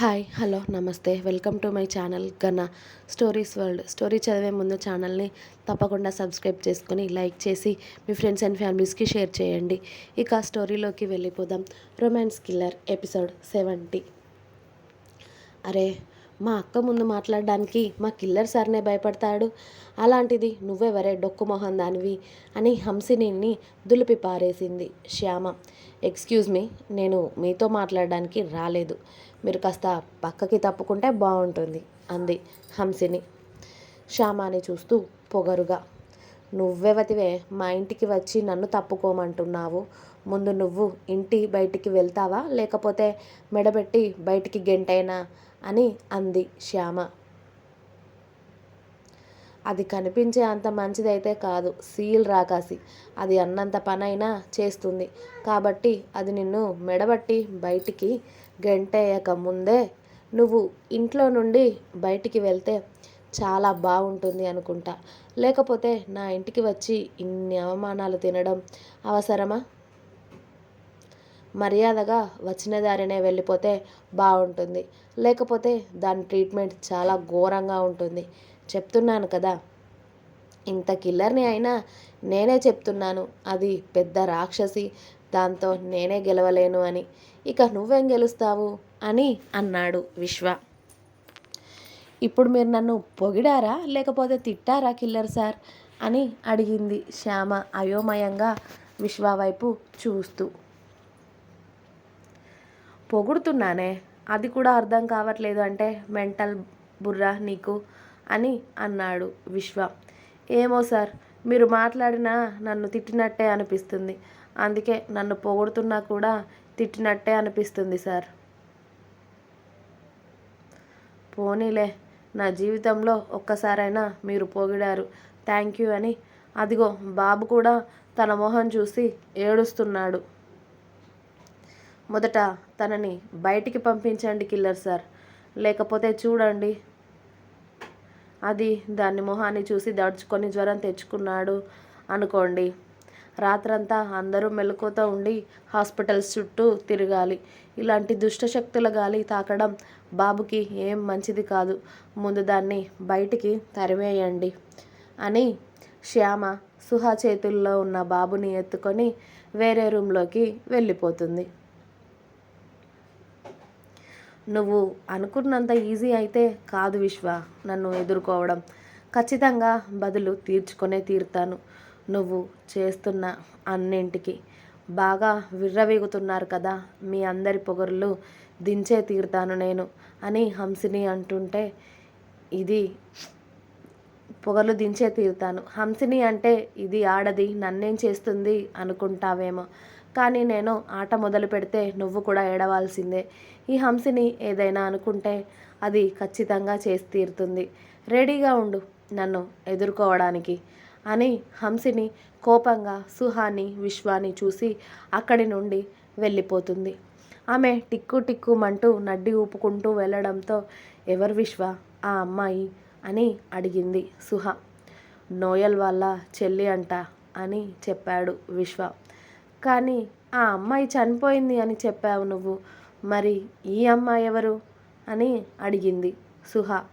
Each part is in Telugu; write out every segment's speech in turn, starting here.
హాయ్ హలో నమస్తే. Welcome to my channel Gana stories world. Story చదివే ముందు ఛానల్ని తప్పకుండా సబ్స్క్రైబ్ చేసుకుని లైక్ చేసి మీ ఫ్రెండ్స్ అండ్ ఫ్యామిలీస్కి షేర్ చేయండి. ఇక స్టోరీలోకి వెళ్ళిపోదాం. Romance killer episode seventy. అరే మా అక్క ముందు మాట్లాడడానికి మా కిల్లర్ సార్నే భయపడతాడు. అలాంటిది నువ్వెవరే డొక్కు మొహం దానివి అని హంసిని దులిపి పారేసింది శ్యామ. ఎక్స్క్యూజ్ మీ నేను మీతో మాట్లాడడానికి రాలేదు. మీరు కాస్త పక్కకి తప్పుకుంటే బాగుంటుంది అంది హంసిని. శ్యామాని చూస్తూ పొగరుగా నువ్వెవతివే మా ఇంటికి వచ్చి నన్ను తప్పుకోమంటున్నావు. ముందు నువ్వు ఇంటి బయటికి వెళ్తావా లేకపోతే మెడబెట్టి బయటికి గెంటైనా అని అంది శ్యామ. అది కనిపించే అంత మంచిదైతే కాదు. సీల్ రాకాసి. అది అన్నంత పనైనా చేస్తుంది. కాబట్టి అది నిన్ను మెడబట్టి బయటికి గంటేయక ముందే నువ్వు ఇంట్లో నుండి బయటికి వెళ్తే చాలా బాగుంటుంది అనుకుంటా. లేకపోతే నా ఇంటికి వచ్చి ఇన్ని అవమానాలు తినడం అవసరమా? మర్యాదగా వచ్చిన దారినే వెళ్ళిపోతే బాగుంటుంది. లేకపోతే దాని ట్రీట్మెంట్ చాలా ఘోరంగా ఉంటుంది. చెప్తున్నాను కదా. ఇంత కిల్లర్ని అయినా నేనే చెప్తున్నాను. అది పెద్ద రాక్షసి. దాంతో నేనే గెలవలేను అని. ఇక నువ్వేం గెలుస్తావు? అని అన్నాడు విశ్వ. ఇప్పుడు మీరు నన్ను పొగిడారా? లేకపోతే తిట్టారా కిల్లర్ సార్? అని అడిగింది శ్యామ అయోమయంగా విశ్వ వైపు చూస్తూ. పొగుడుతున్నానే? అది కూడా అర్థం కావట్లేదు అంటే మెంటల్ బుర్ర నీకు. అని అన్నాడు విశ్వ. ఏమో సార్ మీరు మాట్లాడినా నన్ను తిట్టినట్టే అనిపిస్తుంది. అందుకే నన్ను పొగుడుతున్నా కూడా తిట్టినట్టే అనిపిస్తుంది సార్. పోనీలే నా జీవితంలో ఒక్కసారైనా మీరు పొగిడారు. థ్యాంక్ యూ అని. అదిగో బాబు కూడా తన మొహం చూసి ఏడుస్తున్నాడు. మొదట తనని బయటికి పంపించండి కిల్లర్ సార్. లేకపోతే చూడండి అది దాని మొహాన్ని చూసి దడుచుకొని జ్వరం తెచ్చుకున్నాడు అనుకోండి. రాత్రంతా అందరూ మెలకువతో ఉండి హాస్పిటల్స్ చుట్టూ తిరగాలి. ఇలాంటి దుష్టశక్తుల గాలి తాకడం బాబుకి ఏం మంచిది కాదు. ముందు దాన్ని బయటికి తరిమేయండి అని శ్యామ సుహా చేతుల్లో ఉన్న బాబుని ఎత్తుకొని వేరే రూమ్లోకి వెళ్ళిపోతుంది. నువ్వు అనుకున్నంత ఈజీ అయితే కాదు విశ్వ నన్ను ఎదుర్కోవడం. ఖచ్చితంగా బదులు తీర్చుకొనే తీరుతాను. నువ్వు చేస్తున్న అన్నింటికి బాగా విర్రవీగుతున్నారు కదా మీ అందరి పొగరులు దించే తీరుతాను నేను అని హంసిని అంటుంటే ఇది పొగలు దించే తీరుతాను. హంసిని అంటే ఇది ఆడది నన్నేం చేస్తుంది అనుకుంటావేమో. కానీ నేను ఆట మొదలు పెడితే నువ్వు కూడా ఏడవాల్సిందే. ఈ హంసిని ఏదైనా అనుకుంటే అది ఖచ్చితంగా చేసి తీరుతుంది. రెడీగా ఉండు నన్ను ఎదుర్కోవడానికి అని హంసిని కోపంగా సుహాని విశ్వాని చూసి అక్కడి నుండి వెళ్ళిపోతుంది. ఆమె టిక్కు టిక్కుమంటూ నడ్డి ఊపుకుంటూ వెళ్ళడంతో ఎవరు విశ్వ? ఆ అమ్మాయి? అని అడిగింది సుహ. నోయల్ వాళ్ళ చెల్లి అంట అని చెప్పాడు విశ్వ. కానీ ఆ అమ్మాయి చనిపోయింది అని చెప్పావు నువ్వు. మరి ఈ అమ్మాయి ఎవరు? అని అడిగింది సుహ.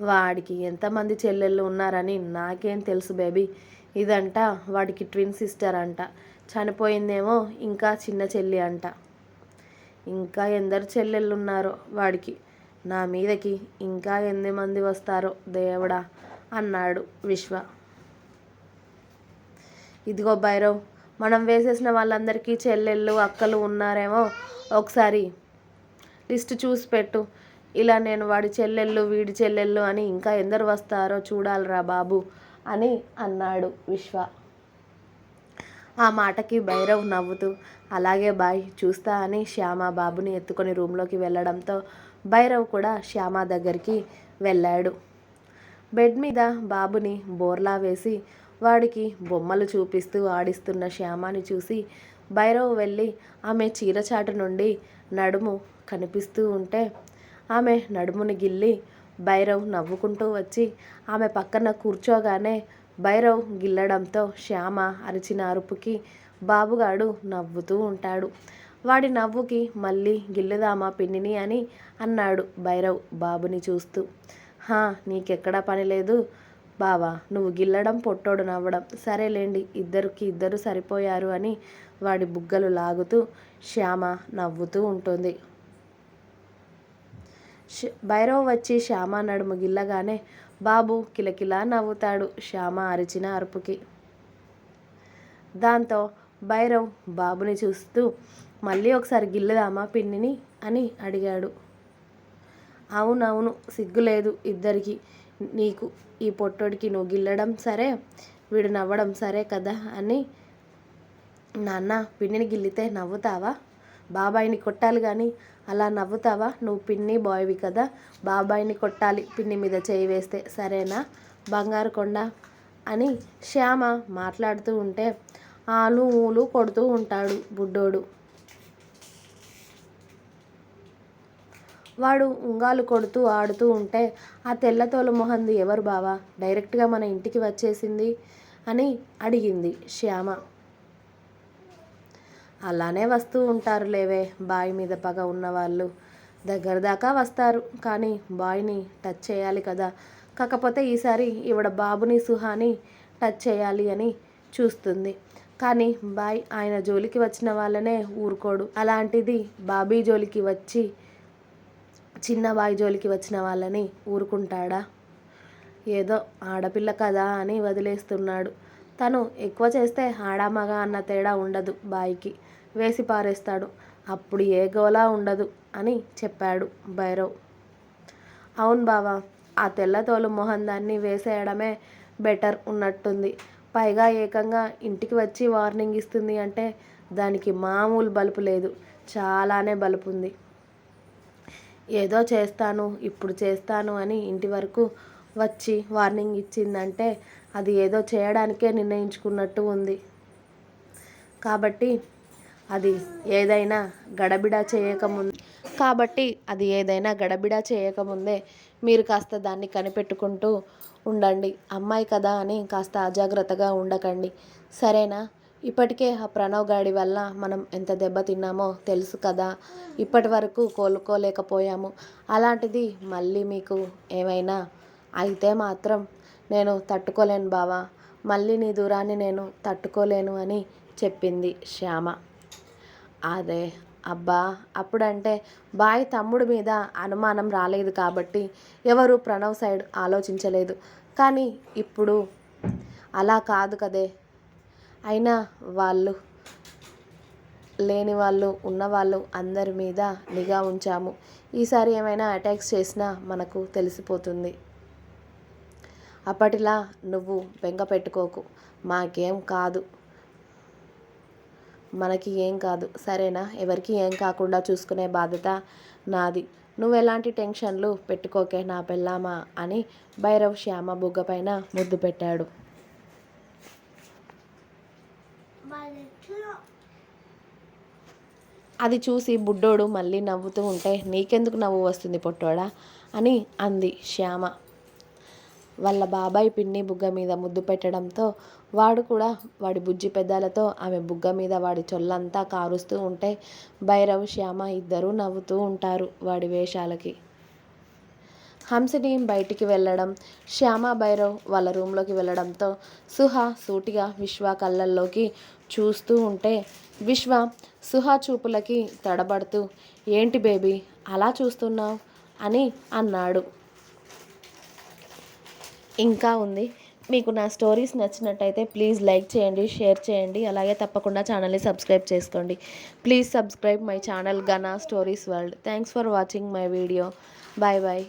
వాడికి ఎంతమంది చెల్లెళ్ళు ఉన్నారని నాకేం తెలుసు బేబీ. ఇదంట వాడికి ట్విన్ సిస్టర్ అంట. చనిపోయిందేమో ఇంకా చిన్న చెల్లి అంట. ఇంకా ఎందరు చెల్లెళ్ళు ఉన్నారో వాడికి. నా మీదకి ఇంకా ఎన్ని మంది వస్తారో దేవుడా అన్నాడు విశ్వ. ఇదిగో భైరవ్ మనం వేసేసిన వాళ్ళందరికీ చెల్లెళ్ళు అక్కలు ఉన్నారేమో ఒకసారి లిస్ట్ చూసి పెట్టు. ఇలా నేను వాడి చెల్లెళ్ళు వీడి చెల్లెళ్ళు అని ఇంకా ఎందరు వస్తారో చూడాలిరా బాబు అని అన్నాడు విశ్వ. ఆ మాటకి భైరవ్ నవ్వుతూ అలాగే బాయ్ చూస్తా అని శ్యామ బాబుని ఎత్తుకొని రూమ్లోకి వెళ్ళడంతో భైరవ్ కూడా శ్యామ దగ్గరికి వెళ్ళాడు. బెడ్ మీద బాబుని బోర్లా వేసి వాడికి బొమ్మలు చూపిస్తూ ఆడిస్తున్న శ్యామాని చూసి భైరవ్ వెళ్ళి ఆమె చీరచాటు నుండి నడుము కనిపిస్తూ ఉంటే ఆమె నడుముని గిల్లి భైరవ్ నవ్వుకుంటూ వచ్చి ఆమె పక్కన కూర్చోగానే భైరవ్ గిల్లడంతో శ్యామ అరిచిన అరుపుకి బాబుగాడు నవ్వుతూ ఉంటాడు. వాడి నవ్వుకి మళ్ళీ గిల్లదామా పిన్నిని అని అన్నాడు భైరవ్ బాబుని చూస్తూ. హా నీకెక్కడా పని లేదు. బావా నువ్వు గిల్లడం పొట్టోడు నవ్వడం సరేలేండి ఇద్దరికి ఇద్దరు సరిపోయారు అని వాడి బుగ్గలు లాగుతూ శ్యామ నవ్వుతూ ఉంటుంది. శ- భైరవ్ వచ్చి శ్యామ నడుము గిల్లగానే బాబు కిలకిలా నవ్వుతాడు శ్యామ అరిచిన అరుపుకి. దాంతో భైరవ్ బాబుని చూస్తూ మళ్ళీ ఒకసారి గిల్లుదామా పిన్నిని అని అడిగాడు. అవునవును సిగ్గులేదు ఇద్దరికి. నీకు ఈ పొట్టోడికి నువ్వు గిల్లడం సరే వీడు నవ్వడం సరే కదా అని. నాన్న పిన్నిని గిల్లితే నవ్వుతావా? బాబాయిని కొట్టాలి కానీ అలా నవ్వుతావా? నువ్వు పిన్ని బాయ్వి కదా బాబాయిని కొట్టాలి పిన్ని మీద చేయి వేస్తే సరేనా? బంగారు కొండ అని శ్యామ మాట్లాడుతూ ఉంటే ఆలు ఊలు కొడుతూ ఉంటాడు బుడ్డోడు. వాడు ఉంగాలు కొడుతూ ఆడుతూ ఉంటే ఆ తెల్లతోలు మొహంది ఎవరు బావా? డైరెక్ట్గా మన ఇంటికి వచ్చేసింది? అని అడిగింది శ్యామ. అలానే వస్తూ ఉంటారు లేవే బాయ్ మీద పగ ఉన్నవాళ్ళు. దగ్గర దాకా వస్తారు కానీ బాయ్ని టచ్ చేయాలి కదా. కాకపోతే ఈసారి ఈవిడ బాబుని సుహాని టచ్ చేయాలి అని చూస్తుంది. కానీ బాయ్ ఆయన జోలికి వచ్చిన వాళ్ళనే ఊరుకోడు. అలాంటిది బాబీ జోలికి వచ్చి చిన్న బాయ్ జోలికి వచ్చిన వాళ్ళని ఊరుకుంటాడా? ఏదో ఆడపిల్ల కదా అని వదిలేస్తున్నాడు. తను ఎక్కువ చేస్తే ఆడామగ అన్న తేడా ఉండదు బాయికి. వేసి పారేస్తాడు. అప్పుడు ఏ గోలా ఉండదు అని చెప్పాడు భైరవ్. అవును బావా ఆ తెల్లతోలు మొహం దాన్ని వేసేయడమే బెటర్ ఉన్నట్టుంది. పైగా ఏకంగా ఇంటికి వచ్చి వార్నింగ్ ఇస్తుంది అంటే దానికి మామూలు బలుపు లేదు. చాలానే బలుపు ఉంది ఏదో చేస్తాను ఇప్పుడు చేస్తాను అని ఇంటి వరకు వచ్చి వార్నింగ్ ఇచ్చిందంటే అది ఏదో చేయడానికే నిర్ణయించుకున్నట్టు ఉంది. కాబట్టి అది ఏదైనా గడబిడ చేయకముందు కాబట్టి అది ఏదైనా గడబిడ చేయకముందే మీరు కాస్త దాన్ని కనిపెట్టుకుంటూ ఉండండి. అమ్మాయి కదా అని కాస్త అజాగ్రత్తగా ఉండకండి. సరేనా? ఇప్పటికే ఆ ప్రణవ్ గాడి వల్ల మనం ఎంత దెబ్బతిన్నామో తెలుసు కదా. ఇప్పటి వరకు కోలుకోలేకపోయాము. అలాంటిది మళ్ళీ మీకు ఏమైనా అయితే మాత్రం నేను తట్టుకోలేను బావా. మళ్ళీ నీ దూరాన్ని నేను తట్టుకోలేను అని చెప్పింది శ్యామ. అదే అబ్బా అప్పుడంటే బాయ్ తమ్ముడి మీద అనుమానం రాలేదు కాబట్టి ఎవరు ప్రణవ్ సైడ్ ఆలోచించలేదు. కానీ ఇప్పుడు అలా కాదు కదే. అయినా వాళ్ళు లేని వాళ్ళు ఉన్నవాళ్ళు అందరి మీద నిఘా ఉంచాము. ఈసారి ఏమైనా అటాక్స్ చేసినా మనకు తెలిసిపోతుంది. అప్పటిలా నువ్వు బెంగ పెట్టుకోకు. మాకేం కాదు. మనకి ఏం కాదు. సరేనా? ఎవరికి ఏం కాకుండా చూసుకునే బాధ్యత నాది. నువ్వు ఎలాంటి టెన్షన్లు పెట్టుకోకే నా పెళ్ళామా అని భైరవ్ శ్యామ బుగ్గపైన ముద్దు పెట్టాడు. అది చూసి బుడ్డోడు మళ్ళీ నవ్వుతూ ఉంటే నీకెందుకు నవ్వు వస్తుంది పొట్టోడా? అని అంది శ్యామ. వాళ్ళ బాబాయ్ పిన్ని బుగ్గ మీద ముద్దు పెట్టడంతో వాడు కూడా వాడి బుజ్జి పెదాలతో ఆమె బుగ్గ మీద వాడి చొల్లంతా కారుస్తూ ఉంటే భైరవ్ శ్యామ ఇద్దరూ నవ్వుతూ ఉంటారు వాడి వేషాలకి. హంసిని బయటికి వెళ్ళడం శ్యామ భైరవ్ వాళ్ళ రూమ్లోకి వెళ్ళడంతో సుహ సూటిగా విశ్వ కళ్ళల్లోకి చూస్తూ ఉంటే విశ్వ సుహ చూపులకి తడబడుతూ ఏంటి బేబీ అలా చూస్తున్నావు? అని అన్నాడు. ఇంకా ఉంది. మీకు నా స్టోరీస్ నచ్చినట్టయితే ప్లీజ్ లైక్ చేయండి షేర్ చేయండి. అలాగే తప్పకుండా ఛానల్ని సబ్స్క్రైబ్ చేసుకోండి. Please subscribe my channel Gana stories world. Thanks for watching my video. Bye bye.